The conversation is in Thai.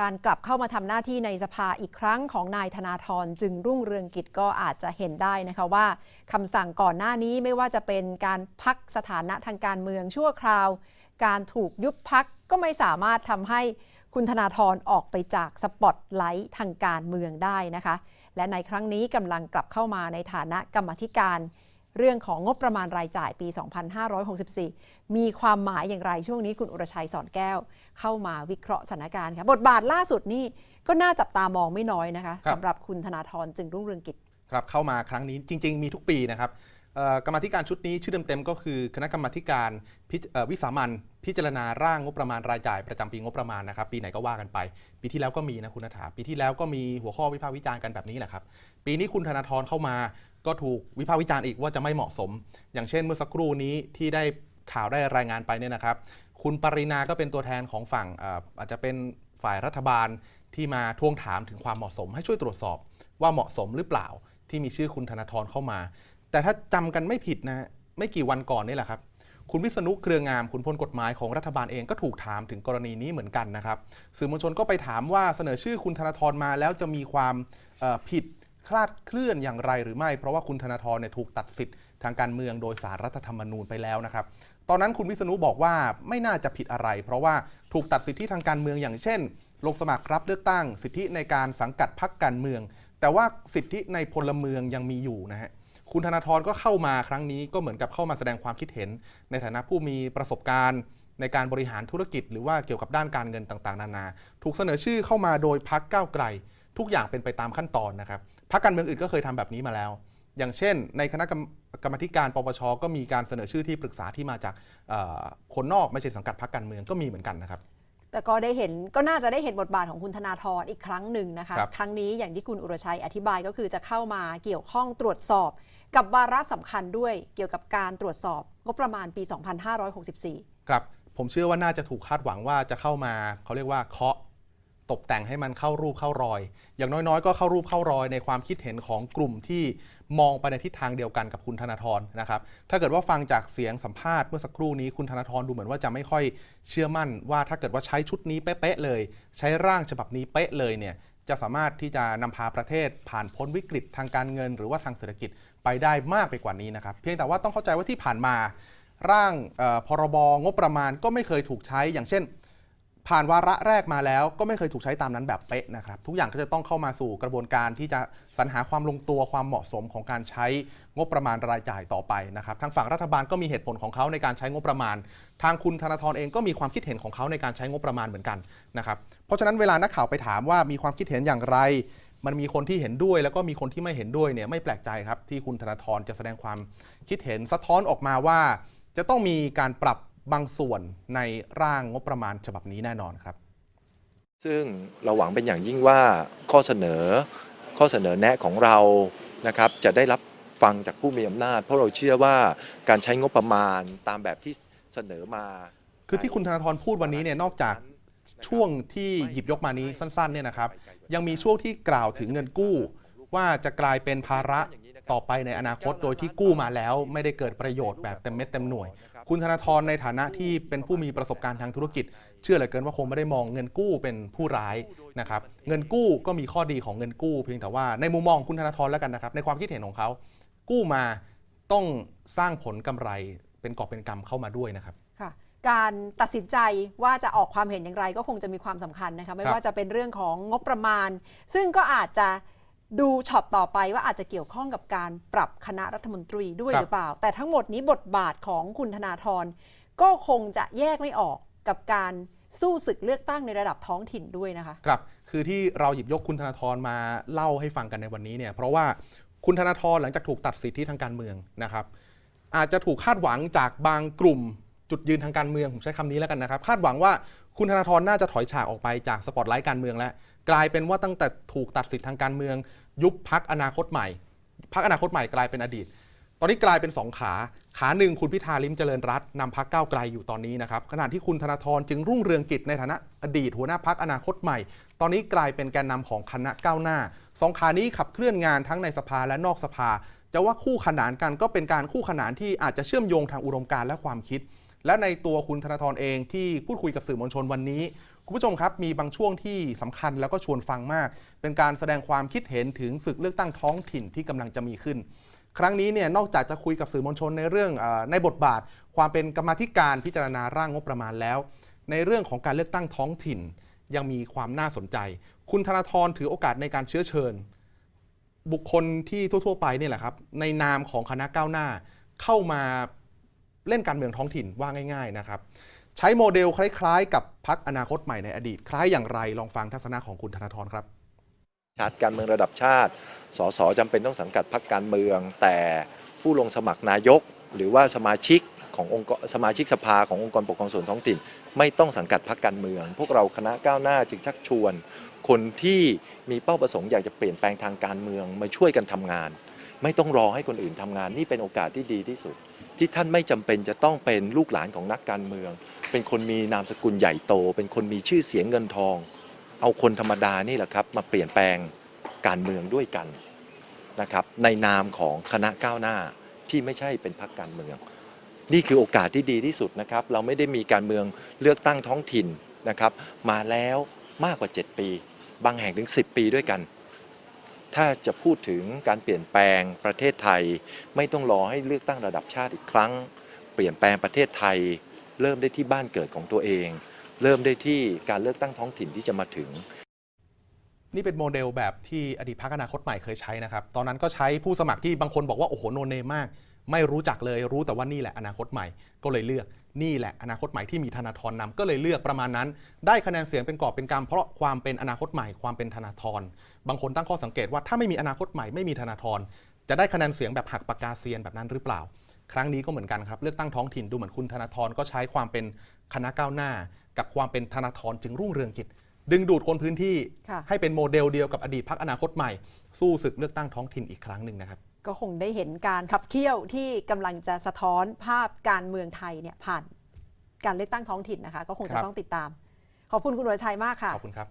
การกลับเข้ามาทำหน้าที่ในสภาอีกครั้งของนายธนาธรจึงรุ่งเรืองกิจก็อาจจะเห็นได้นะคะว่าคำสั่งก่อนหน้านี้ไม่ว่าจะเป็นการพักสถานะทางการเมืองชั่วคราว การถูกยุบพักก็ไม่สามารถทำให้คุณธนาธรออกไปจากสปอตไลท์ทางการเมืองได้นะคะ และในครั้งนี้กำลังกลับเข้ามาในฐานะกรรมธิการ เรื่องของงบประมาณรายจ่ายปี 2564 มีความหมายอย่างไรช่วงนี้คุณอุรชัยสอนแก้ว เข้ามาวิเคราะห์สถานการณ์ค่ะบทบาทล่าสุดนี่ก็น่าจับตามองไม่น้อยนะคะครับสำหรับคุณธนาธรจึงรุ่งเรืองกิจครับเข้ามาครั้งนี้จริง ๆ มีทุกปีนะครับเอ่อ กรรมธิการชุดนี้ชื่อเต็มๆก็คือคณะกรรมธิการวิสามันพิจารณาร่างงบประมาณรายจ่ายประจำปีงบประมาณนะครับ ปีไหนก็ว่ากันไป ปีที่แล้วก็มีนะคุณนัฐาปีที่แล้วก็มีหัวข้อวิพากษ์วิจารณ์กันแบบนี้แหละครับ ปีนี้คุณธนาธรเข้ามา ก็ถูกวิพากษ์วิจารณ์อีกว่าจะไม่เหมาะสม อย่างเช่นเมื่อสักครู่นี้ที่ได้ข่าวได้รายงานไปเนี่ยนะครับ คุณปรินาก็เป็นตัวแทนของฝั่งอาจจะเป็นฝ่ายรัฐบาลที่มาทวงถามถึงความเหมาะสม ให้ช่วยตรวจสอบว่าเหมาะสมหรือเปล่าที่มีชื่อคุณธนาธรเข้ามา แต่ถ้าจำกันไม่ผิดนะ ไม่กี่วันก่อนนี่แหละครับ คุณวิษณุเครืองามคุณพลกฎหมายของรัฐบาลเองก็ถูกถามถึงกรณีนี้เหมือนกันนะครับ สื่อมวลชนก็ไปถามว่าเสนอชื่อคุณธนาธรมาแล้วจะมีความผิดคลาดเคลื่อนอย่างไรหรือไม่ เพราะว่าคุณธนาธรเนี่ยถูกตัดสิทธิ์ทางการเมืองโดยสารรัฐธรรมนูญไปแล้วนะครับ ตอนนั้นคุณวิษณุบอกว่าไม่น่าจะผิดอะไร เพราะว่าถูกตัดสิทธิทางการเมืองอย่างเช่น ลงสมัครรับเลือกตั้ง สิทธิในการสังกัดพรรคการเมือง แต่ว่าสิทธิในพลเมืองยังมีอยู่นะฮะ คุณธนาธรก็เข้ามาครั้งนี้ก็เหมือนกับเข้ามาแสดงความคิดเห็น ในฐานะผู้มีประสบการณ์ในการบริหารธุรกิจ หรือว่าเกี่ยวกับด้านการเงินต่างๆ นานา ถูกเสนอชื่อเข้ามาโดยพักก้าวไกล ทุกอย่างเป็นไปตามขั้นตอนนะครับพักการเมืองอื่นก็เคยทำแบบนี้มาแล้ว อย่างเช่น ในคณะกรรมการปปชก็มีการเสนอชื่อที่ปรึกษาที่มาจากคนนอกไม่ใช่สังกัดพักการเมืองก็มีเหมือนกันนะครับ แต่ก็ได้เห็นก็น่าจะได้เห็นบทบาทของคุณธนาธรอีกครั้งหนึ่งนะคะครับครั้งนี้อย่างที่คุณอุรชัยอธิบายก็คือจะเข้ามาเกี่ยวข้องตรวจสอบ กับวาระสำคัญด้วยเกี่ยวกับการตรวจสอบงบประมาณปี 2564 ครับ ผมเชื่อว่าน่าจะถูกคาดหวังว่าจะเข้ามาเขาเรียกว่าเคาะ ตกแต่งให้มันเข้ารูปเข้ารอย อย่างน้อยๆ ก็เข้ารูปเข้ารอยในความคิดเห็นของกลุ่มที่มองไปในทิศทางเดียวกันกับคุณธนาธรนะครับ ถ้าเกิดว่าฟังจากเสียงสัมภาษณ์เมื่อสักครู่นี้คุณธนาธรดูเหมือนว่าจะไม่ค่อยเชื่อมั่นว่าถ้าเกิดว่าใช้ชุดนี้เป๊ะๆเลย ใช้ร่างฉบับนี้เป๊ะเลยเนี่ยจะสามารถที่จะนำพาประเทศผ่านพ้นวิกฤตทางการเงิน หรือว่าทางเศรษฐกิจไปได้มากไปกว่านี้นะครับ เพียงแต่ว่าต้องเข้าใจว่าที่ผ่านมา ร่างพรบงบประมาณก็ไม่เคยถูกใช้อย่างเช่น ผ่านวาระแรกมาแล้วก็ไม่เคยถูกใช้ตามนั้นแบบเป๊ะนะครับ ทุกอย่างก็จะต้องเข้ามาสู่กระบวนการที่จะสรรหาความลงตัวความเหมาะสมของการใช้งบประมาณรายจ่ายต่อไปนะครับทางฝั่งรัฐบาลก็มีเหตุผลของเขาในการใช้งบประมาณ ทางคุณธนาธรเองก็มีความคิดเห็นของเขาในการใช้งบประมาณเหมือนกันนะครับเพราะฉะนั้นเวลานักข่าวไปถามว่ามีความคิดเห็นอย่างไรมันมีคนที่เห็นด้วยแล้วก็มีคนที่ไม่เห็นด้วยเนี่ยไม่แปลกใจครับที่คุณธนาธรจะแสดงความคิดเห็นสะท้อนออกมาว่า จะต้องมีการปรับ บางส่วนในร่างงบประมาณฉบับนี้แน่นอนครับ ซึ่งเราหวังเป็นอย่างยิ่งว่าข้อเสนอข้อเสนอแนะของเรานะครับจะได้รับฟังจากผู้มีอำนาจ เพราะเราเชื่อว่าการใช้งบประมาณตามแบบที่เสนอมา คือที่คุณธนาธรพูดวันนี้เนี่ยนอกจากช่วงที่หยิบยกมานี้สั้นๆเนี่ยนะครับ ยังมีช่วงที่กล่าวถึงเงินกู้ ว่าจะกลายเป็นภาระ ต่อไปในอนาคตโดยที่กู้มาแล้ว ไม่ได้เกิดประโยชน์แบบเต็มเม็ดเต็มหน่วย คุณธนาธรในฐานะที่เป็นผู้มีประสบการณ์ทางธุรกิจ เชื่อเหลือเกินว่าคงไม่ได้มองเงินกู้เป็นผู้ร้ายนะครับเงินกู้ก็มีข้อดีของเงินกู้ เพียงแต่ว่าในมุมมองคุณธนาธรแล้วกันนะครับในความคิดเห็นของเขา กู้มาต้องสร้างผลกำไรเป็นกอบเป็นกำเข้ามาด้วยนะครับค่ะการตัดสินใจว่าจะออกความเห็นอย่างไรก็คงจะมีความสำคัญนะคะไม่ว่าจะเป็นเรื่องของงบประมาณ ซึ่งก็อาจจะ ดูช็อตต่อไปว่าอาจจะเกี่ยวข้องกับการปรับคณะรัฐมนตรีด้วยหรือเปล่า แต่ทั้งหมดนี้บทบาทของคุณธนาธรก็คงจะแยกไม่ออกกับการสู้ศึกเลือกตั้งในระดับท้องถิ่นด้วยนะคะครับคือที่เราหยิบยกคุณธนาธรมาเล่าให้ฟังกันในวันนี้เนี่ยเพราะว่าคุณธนาธรหลังจากถูกตัดสิทธิทางการเมืองนะครับ อาจจะถูกคาดหวังจากบางกลุ่ม จุดยืนทางการเมืองผมใช้คำนี้แล้วกันนะครับ คาดหวังว่าคุณธนาธรน่าจะถอยฉากออกไปจากสปอตไลท์การเมืองแล้ว กลายเป็นว่าตั้งแต่ถูกตัดสิทธิ์ทางการเมือง ยุบพักอนาคตใหม่พักอนาคตใหม่กลายเป็นอดีต ตอนนี้กลายเป็น 2 ขา ขาหนึ่งคุณพิธาลิมเจริญรัตน์นำพักก้าวไกลอยู่ตอนนี้นะครับขณะที่คุณธนาธรจึงรุ่งเรืองกิจในฐานะอดีต หัวหน้าพักอนาคตใหม่ ตอนนี้กลายเป็นแกนนำของคณะก้าวหน้าสองขานี้ขับเคลื่อนงานทั้งในสภาและนอกสภา จะว่าคู่ขนานกันก็เป็นการคู่ขนานที่อาจจะเชื่อมโยงทางอุดมการณ์และความคิด และในตัวคุณธนาธรเองที่พูดคุยกับสื่อมวลชนวันนี้ คุณผู้ชมครับ มีบางช่วงที่สำคัญแล้วก็ชวนฟังมาก เป็นการแสดงความคิดเห็นถึงศึกเลือกตั้งท้องถิ่นที่กำลังจะมีขึ้น ครั้งนี้เนี่ยนอกจากจะคุยกับสื่อมวลชนในเรื่องอในบทบาท ความเป็นกรรมธิการพิจารณาร่างงบประมาณแล้ว ในเรื่องของการเลือกตั้งท้องถิ่นยังมีความน่าสนใจ คุณธนาธรถือโอกาสในการเชื้อเชิญ บุคคลที่ทั่ว ๆ ไปเนี่ยแหละครับในนามของคณะก้าวหน้าเข้ามา เล่นการเมืองท้องถิ่นว่าง่ายๆนะครับใช้โมเดลคล้ายๆ กับพักอนาคตใหม่ในอดีต คล้ายอย่างไรลองฟังทัศนะของคุณธนาธรครับชาติการเมืองระดับชาติ สสจำเป็นต้องสังกัดพรรคการเมือง แต่ผู้ลงสมัครนายก หรือว่าสมาชิกขององค์สมาชิกสภาขององค์กรปกครองส่วนท้องถิ่น ไม่ต้องสังกัดพรรคการเมือง พวกเราคณะก้าวหน้าจึงชักชวน คนที่มีเป้าประสงค์อยากจะเปลี่ยนแปลงทางการเมืองมาช่วยกันทำงาน ไม่ต้องรอให้คนอื่นทำงาน นี่เป็นโอกาสที่ดีที่สุด ที่ท่านไม่จำเป็นจะต้องเป็นลูกหลานของนักการเมือง เป็นคนมีนามสกุลใหญ่โต เป็นคนมีชื่อเสียงเงินทอง เอาคนธรรมดานี่แหละครับมาเปลี่ยนแปลงการเมืองด้วยกันนะครับในนามของคณะก้าวหน้าที่ไม่ใช่เป็นพรรคการเมือง นี่คือโอกาสที่ดีที่สุดนะครับ เราไม่ได้มีการเมืองเลือกตั้งท้องถิ่นนะครับ มาแล้วมากกว่า 7 ปี บางแห่งถึง 10 ปีด้วยกัน ถ้าจะพูดถึงการเปลี่ยนแปลงประเทศไทย ไม่ต้องรอให้เลือกตั้งระดับชาติอีกครั้ง เปลี่ยนแปลงประเทศไทย เริ่มได้ที่บ้านเกิดของตัวเอง เริ่มได้ที่การเลือกตั้งท้องถิ่นที่จะมาถึง นี่เป็นโมเดลแบบที่อดีตพักอนาคตใหม่เคยใช้นะครับ ตอนนั้นก็ใช้ผู้สมัครที่บางคนบอกว่า โอ้โหโนเนมมาก ไม่รู้จักเลยรู้แต่ว่านี่แหละอนาคตใหม่ ก็เลยเลือกนี่แหละอนาคตใหม่ที่มีธนาธรนำก็เลยเลือกประมาณนั้น ได้คะแนนเสียงเป็นกอบเป็นกำเพราะความเป็นอนาคตใหม่ความเป็นธนาธรบางคนตั้งข้อสังเกตว่าถ้าไม่มีอนาคตใหม่ไม่มีธนาธรจะได้คะแนนเสียงแบบหักปากกาเซียนแบบนั้นหรือเปล่า ครั้งนี้ก็เหมือนกันครับเลือกตั้งท้องถิ่นดูเหมือนคุณธนาธรก็ใช้ความเป็นคณะก้าวหน้า กับความเป็นธนาธรจึงรุ่งเรืองกิจดึงดูดคนพื้นที่ค่ะให้เป็นโมเดลเดียวกับอดีตพักอนาคตใหม่ สู้ศึกเลือกตั้งท้องถิ่นอีกครั้งหนึ่งนะครับ ก็คงได้เห็นการขับเคี่ยวที่กำลังจะสะท้อนภาพการเมืองไทยเนี่ยผ่านการเลือกตั้งท้องถิ่นนะคะ ก็คงคจะรับ ต้องติดตาม ขอบคุณคุณวรชัยมากค่ะ ขอบคุณครับ